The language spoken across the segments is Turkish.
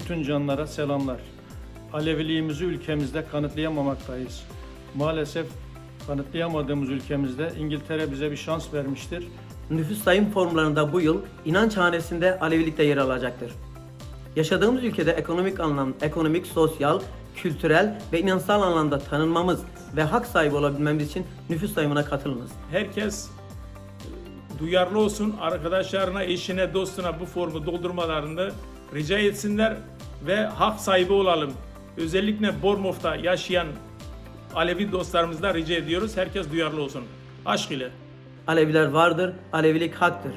bütün canlara selamlar. Aleviliğimizi ülkemizde kanıtlayamamaktayız. Maalesef kanıtlayamadığımız ülkemizde İngiltere bize bir şans vermiştir. Nüfus sayım formlarında bu yıl inanç hanesinde Alevilik de yer alacaktır. Yaşadığımız ülkede ekonomik anlam, ekonomik, sosyal, kültürel ve inansal anlamda tanınmamız ve hak sahibi olabilmemiz için nüfus sayımına katılınız. herkes e, duyarlı olsun. Arkadaşlarına, eşine, dostuna bu formu doldurmalarını rica etsinler ve hak sahibi olalım. Özellikle Bormof'ta yaşayan Alevi dostlarımızdan rica ediyoruz. Herkes duyarlı olsun. Aşk ile. Aleviler vardır, Alevilik haktır.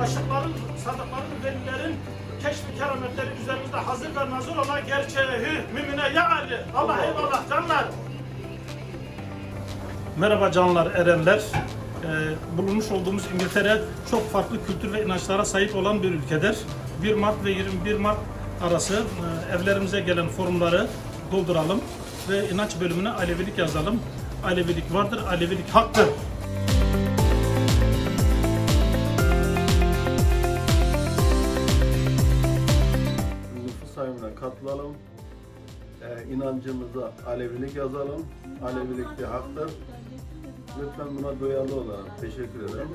aşıkların, sadıkların, velilerin keşfi kerametleri üzerimizde hazır ve nazır olan gerçeği mümine ya Ali. Allah eyvallah canlar. Merhaba canlar, erenler. Ee, bulunmuş olduğumuz İngiltere çok farklı kültür ve inançlara sahip olan bir ülkedir. 1 Mart ve 21 Mart arası e, evlerimize gelen formları dolduralım ve inanç bölümüne Alevilik yazalım. Alevilik vardır, Alevilik haktır. nüfus sayımına katılalım. Ee, inancımıza Alevilik yazalım. Alevilik bir haktır. Lütfen buna duyarlı olalım. Teşekkür ederim.